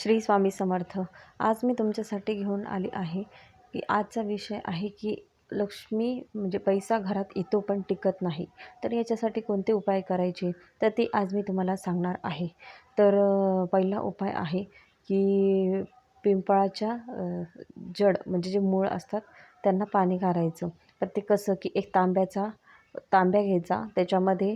श्री स्वामी समर्थ. आज मी तुमच्यासाठी घेऊन आली आहे. की आजचा विषय आहे की लक्ष्मी म्हणजे पैसा घरात येतो पण टिकत नाही. तर याच्यासाठी कोणते उपाय करायचे? तर ते आज मी तुम्हाला सांगणार आहे. तर पहिला उपाय आहे की पिंपळाच्या जड म्हणजे जे मूळ असतात त्यांना पाणी घालायचं. तर ते कसं की एक तांब्याचा तांब्या घ्यायचा. त्याच्यामध्ये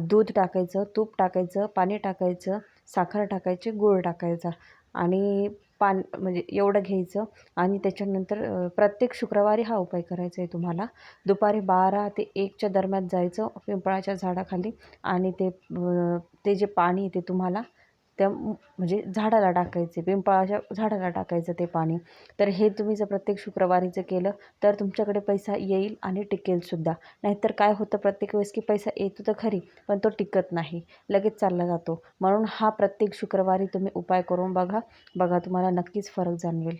दूध टाकायचं तूप टाकायचं पाणी टाकायचं साखर टाकायची गूळ टाकायचा आणि पान म्हणजे एवढं घ्यायचं आणि त्याच्यानंतर प्रत्येक शुक्रवारी हा उपाय करायचा आहे तुम्हाला. दुपारी बारा ते एकच्या दरम्यान जायचं पिंपळाच्या झाडाखाली आणि ते ते जे पाणी ते तुम्हाला त्या म्हणजे झाडाला टाकायचे पिंपळाच्या झाडाला टाकायचं ते पाणी. तर हे तुम्ही जर प्रत्येक शुक्रवारीचं केलं तर तुमच्याकडे पैसा येईल आणि टिकेलसुद्धा नाहीतर काय होतं प्रत्येक वेळेस की पैसा येतो तर खरी पण तो टिकत नाही. लगेच चालला जातो. म्हणून हा प्रत्येक शुक्रवारी तुम्ही उपाय करून बघा. बघा तुम्हाला नक्कीच फरक जाणवेल.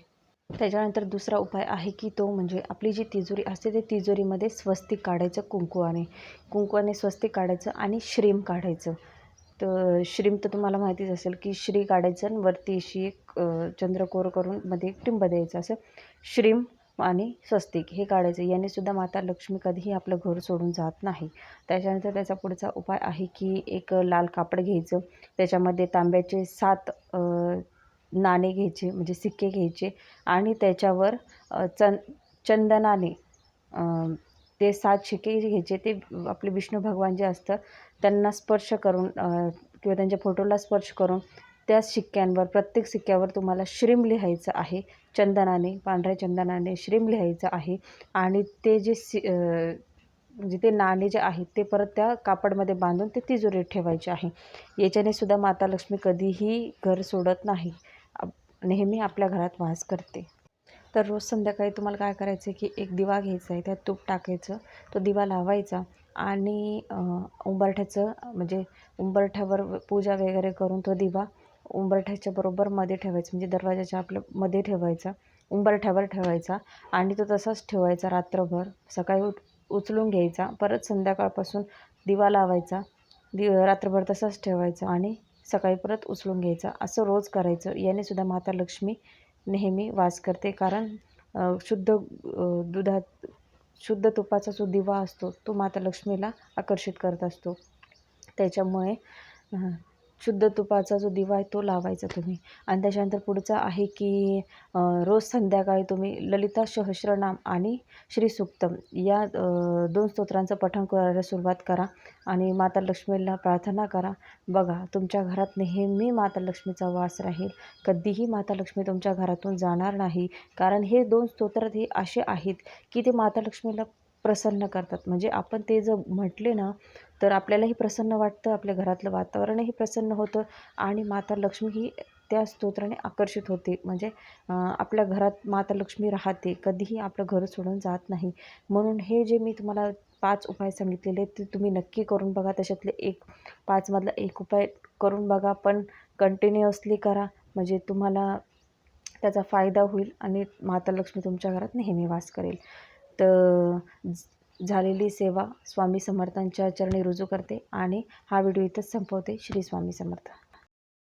त्याच्यानंतर दुसरा उपाय आहे की तो म्हणजे आपली जी तिजोरी असते ते तिजोरीमध्ये स्वस्तिक काढायचं कुंकवाने कुंकवाने स्वस्तिक काढायचं आणि श्रीम काढायचं. तर श्रीम तर तुम्हाला माहितीच असेल की श्री काढायचं आणि वरती अशी एक चंद्रकोर करून मध्ये एक टिंब द्यायचं असं. श्रीम आणि स्वस्तिक हे काढायचं. याने सुद्धा माता लक्ष्मी कधीही आपलं घर सोडून जात नाही. त्याच्यानंतर त्याचा पुढचा उपाय आहे की एक लाल कापड घ्यायचं. त्याच्यामध्ये तांब्याचे सात नाणे घ्यायचे म्हणजे सिक्के घ्यायचे आणि त्याच्यावर अ, चं चंदनाने ते सात शिक्के घ्यायचे. ते आपले विष्णू भगवान जे असतं त्यांना स्पर्श करून किंवा त्यांच्या फोटोला स्पर्श करून त्या शिक्क्यांवर प्रत्येक शिक्क्यावर तुम्हाला श्रीम लिहायचं आहे. चंदनाने पांढऱ्या चंदनाने श्रीम लिहायचं आहे. आणि ते जे सि म्हणजे ते नाणे जे आहेत ते परत त्या कापडमध्ये बांधून ते तिजोरीत ठेवायचे आहे. याच्याने सुद्धा माता लक्ष्मी कधीही घर सोडत नाही. नेहमी आपल्या घरात वास करते. तर रोज संध्याकाळी तुम्हाला काय करायचं आहे की एक दिवा घ्यायचा आहे त्यात तूप टाकायचं तो दिवा लावायचा आणि उंबरठ्याचं म्हणजे उंबरठ्यावर पूजा वगैरे करून तो दिवा उंबरठ्याच्या बरोबर मध्ये ठेवायचा म्हणजे दरवाजाच्या आपल्या मध्ये ठेवायचा उंबरठ्यावर ठेवायचा आणि तो तसाच ठेवायचा रात्रभर. सकाळी उठ उचलून घ्यायचा परत संध्याकाळपासून दिवा लावायचा दि रात्रभर तसाच ठेवायचा आणि सकाळी परत उचलून घ्यायचा. असं रोज करायचं. याने सुद्धा माता लक्ष्मी नेहमी वास करते. कारण शुद्ध दुधात शुद्ध तुपाचा जो दिवा असतो तो माता लक्ष्मीला आकर्षित करत असतो. त्याच्यामुळे शुद्ध तुपाचा जो दिवा आहे तो लावायचा तुम्ही. आणि त्याच्यानंतर पुढचं आहे की रोज संध्याकाळी तुम्ही ललिता सहस्रनाम आणि श्री सुक्तम या दोन स्तोत्रांचं पठण करायला सुरुवात करा आणि माता लक्ष्मीला प्रार्थना करा. बघा तुमच्या घरात नेहमी माता लक्ष्मीचा वास राहील. कधीही माता लक्ष्मी तुमच्या घरातून जाणार नाही. कारण हे दोन स्तोत्र हे असे आहेत की ते माता लक्ष्मीला प्रसन्न करतात. म्हणजे आपण ते जर म्हटले ना तर आपल्यालाही प्रसन्न वाटतं आपल्या घरातलं वातावरणही प्रसन्न होतं आणि माता लक्ष्मी ही त्या स्तोत्राने आकर्षित होते. म्हणजे आपल्या घरात माता लक्ष्मी राहते कधीही आपलं घर सोडून जात नाही. म्हणून हे जे मी तुम्हाला पाच उपाय सांगितलेले ते तुम्ही नक्की करून बघा. त्याच्यातले एक पाचमधला एक उपाय करून बघा. पण कंटिन्युअसली करा. म्हणजे तुम्हाला त्याचा फायदा होईल आणि माता लक्ष्मी तुमच्या घरात नेहमी वास करेल. तर झालेली सेवा स्वामी समर्थांच्या चरणी रुजू करते आणि हा व्हिडिओ इथंच संपवते. श्री स्वामी समर्थ.